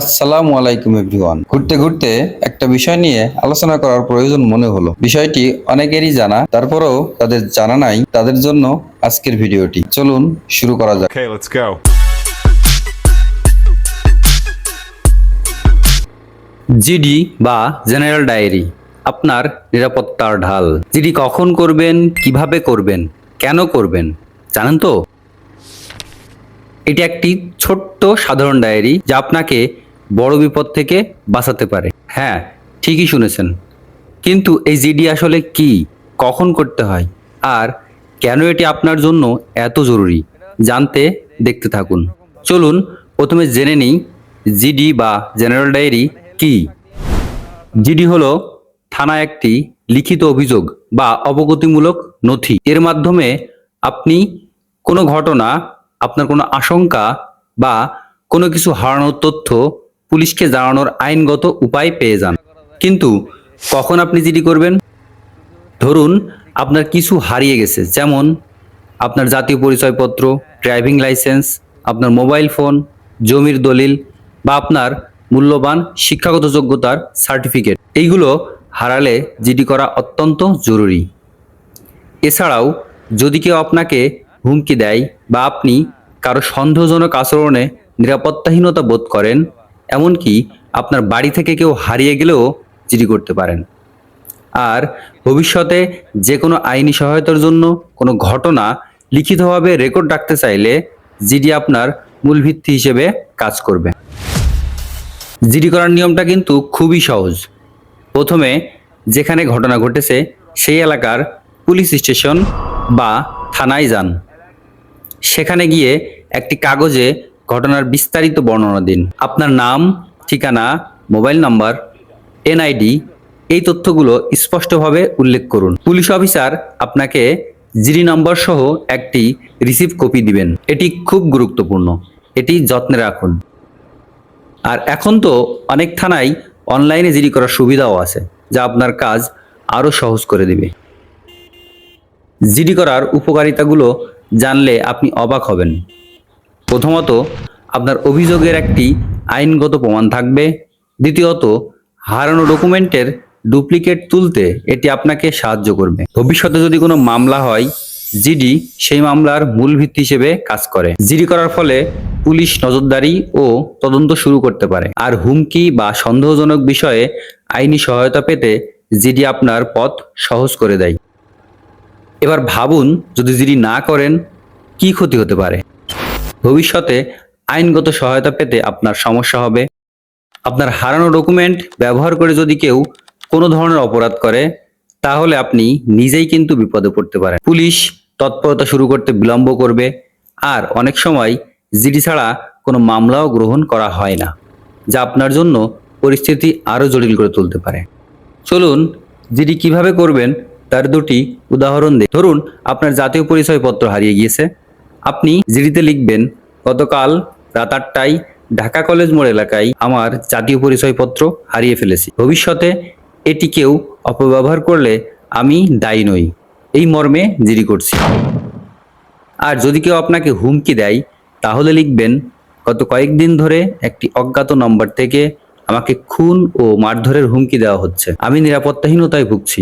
আসসালামু আলাইকুম এভরিওয়ান। ঘুরতে ঘুরতে একটা বিষয় নিয়ে আলোচনা করার প্রয়োজন মনে হলো। বিষয়টি অনেকেরই জানা তারপরেও তাদের জানা নাই তাদের জন্য আজকের ভিডিওটি। চলুন শুরু করা যাক। Okay, let's go. জিডি বা জেনারেল ডায়েরি আপনার নিরাপত্তার ঢাল। জিডি কখন করবেন কীভাবে করবেন কেন করবেন জানেন তো? এটি একটি ছোট্ট সাধারণ ডায়েরি যা আপনাকে বড় বিপদ থেকে বাঁচাতে পারে। হ্যাঁ ঠিকই শুনেছেন। কিন্তু এই জিডি আসলে কি? কখন করতে হয়? আর কেন এটি আপনার জন্য এত জরুরি? জানতে, দেখতে থাকুন। চলুন, প্রথমে জেনে নিই জিডি বা জেনারেল ডায়েরি কি। জিডি হলো থানায় একটি লিখিত অভিযোগ বা অবগতিমূলক নথি। এর মাধ্যমে আপনি কোনো ঘটনা, আপনার কোনো আশঙ্কা বা কোনো কিছু হারানোর তথ্য পুলিশকে জানানোর আইনগত উপায় পেয়ে যান। কিন্তু কখন আপনি জিডি করবেন? ধরুন আপনার কিছু হারিয়ে গেছে, যেমন আপনার জাতীয় পরিচয়পত্র, ড্রাইভিং লাইসেন্স, আপনার মোবাইল ফোন, জমির দলিল বা আপনার মূল্যবান শিক্ষাগত যোগ্যতার সার্টিফিকেট। এইগুলো হারালে জিডি করা অত্যন্ত জরুরি। এছাড়াও যদি কেউ আপনাকে হুমকি দেয় বা আপনি কারও সন্দেহজনক আচরণে নিরাপত্তাহীনতা বোধ করেন এমনকি আপনার বাড়ি থেকে কেউ হারিয়ে গেলেও জিডি করতে পারেন। আর ভবিষ্যতে যে কোনো আইনি সহায়তার জন্য কোনো ঘটনা লিখিতভাবে রেকর্ড রাখতে চাইলে জিডি আপনার মূল ভিত্তি হিসেবে কাজ করবে। জিডি করার নিয়মটা কিন্তু খুবই সহজ। প্রথমে যেখানে ঘটনা ঘটেছে সেই এলাকার পুলিশ স্টেশন বা থানায় যান। সেখানে গিয়ে একটি কাগজে ঘটনার বিস্তারিত বর্ণনা দিন। আপনার নাম, ঠিকানা, মোবাইল নাম্বার, এনআইডি, এই তথ্যগুলো স্পষ্টভাবে উল্লেখ করুন। পুলিশ অফিসার আপনাকে জিডি নম্বর সহ একটি রিসিভ কপি দিবেন। এটি খুব গুরুত্বপূর্ণ। এটি যত্নে রাখুন। আর এখন তো অনেক থানায় অনলাইনে জিডি করার সুবিধাও আছে, যা আপনার কাজ আরও সহজ করে দিবে। জিডি করার উপকারিতাগুলো জানলে আপনি অবাক হবেন। প্রথমত, আপনার অভিযোগের একটি আইনগত প্রমাণ থাকবে। দ্বিতীয়ত, হারানো ডকুমেন্টের ডুপ্লিকেট তুলতে এটি আপনাকে সাহায্য করবে। ভবিষ্যতে যদি কোনো মামলা হয়, জিডি সেই মামলার মূল ভিত্তি হিসেবে কাজ করে। জিডি করার ফলে পুলিশ নজরদারি ও তদন্ত শুরু করতে পারে। আর হুমকি বা সন্দেহজনক বিষয়ে আইনি সহায়তা পেতে জিডি আপনার পথ সহজ করে দেয়। এবার ভাবুন, যদি জিডি না করেন, কি ক্ষতি হতে পারে? ভবিষ্যতে আইনগত সহায়তা পেতে আপনার সমস্যা হবে। আপনার হারানো ডকুমেন্ট ব্যবহার করে যদি কেউ কোনো ধরনের অপরাধ করে, তাহলে আপনি নিজেই কিন্তু বিপদে পড়তে পারেন। পুলিশ তৎপরতা শুরু করতে বিলম্ব করবে, আর অনেক সময় জিডি ছাড়া কোনো মামলাও গ্রহণ করা হয় না, যা আপনার জন্য পরিস্থিতি আরও জটিল করে তুলতে পারে। চলুন জিডি কীভাবে করবেন তার দুটি উদাহরণ দিই ধরুন, আপনার জাতীয় পরিচয়পত্র হারিয়ে গিয়েছে আপনি জিডিতে লিখবেন, গতকাল রাত আটটায় ঢাকা কলেজ মোড় এলাকায় আমার জাতীয় পরিচয়পত্র হারিয়ে ফেলেছি। ভবিষ্যতে এটি কেউ অপব্যবহার করলে আমি দায়ী নই। এই মর্মে জিডি করছি। আর যদি কেউ আপনাকে হুমকি দেয়, তাহলে লিখবেন, গত কয়েকদিন ধরে একটি অজ্ঞাত নম্বর থেকে আমাকে খুন ও মারধরের হুমকি দেওয়া হচ্ছে। আমি নিরাপত্তাহীনতায় ভুগছি।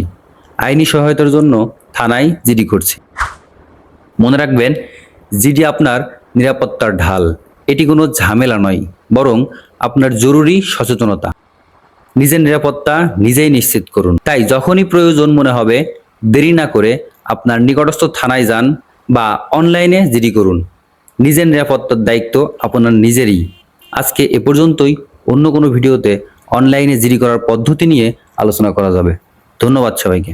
আইনি সহায়তার জন্য থানায় জিডি করছি। মনে রাখবেন জিডি আপনার নিরাপত্তার ঢাল। এটি কোনো ঝামেলা নয়, বরং আপনার জরুরি সচেতনতা। নিজের নিরাপত্তা নিজেই নিশ্চিত করুন। তাই যখনই প্রয়োজন মনে হবে, দেরি না করে আপনার নিকটস্থ থানায় যান বা অনলাইনে জিডি করুন। নিজের নিরাপত্তার দায়িত্ব আপনার নিজেরই। আজকে এ পর্যন্তই। অন্য কোনো ভিডিওতে অনলাইনে জিডি করার পদ্ধতি নিয়ে আলোচনা করা যাবে। ধন্যবাদ সবাইকে।